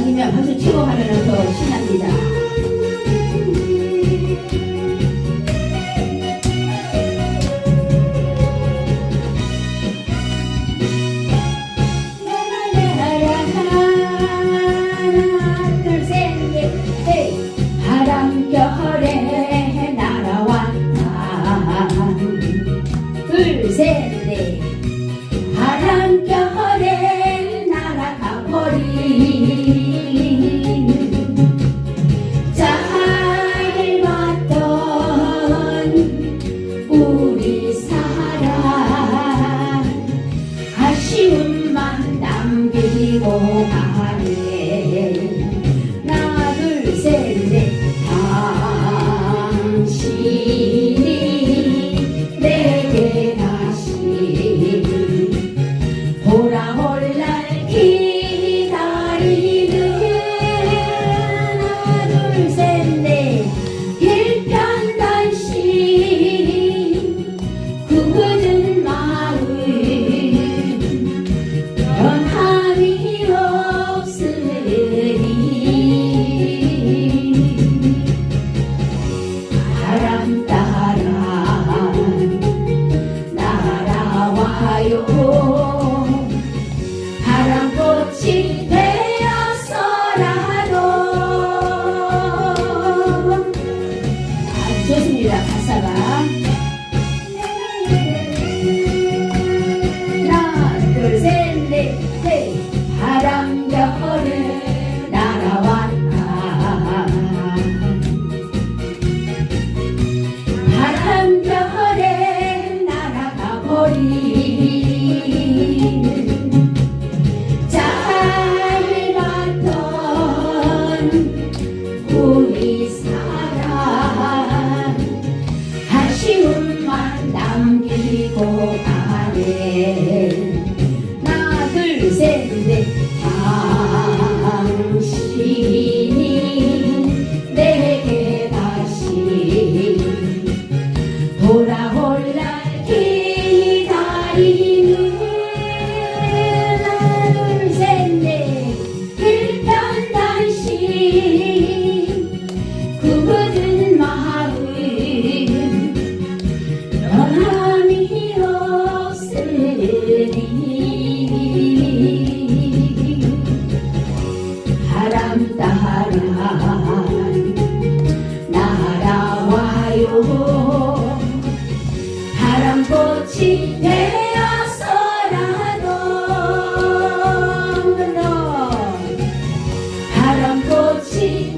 아니면 박수 치고 하면서 신납니다. 不让都是你的 봄 바람꽃이 되어서라도 넌 바람꽃이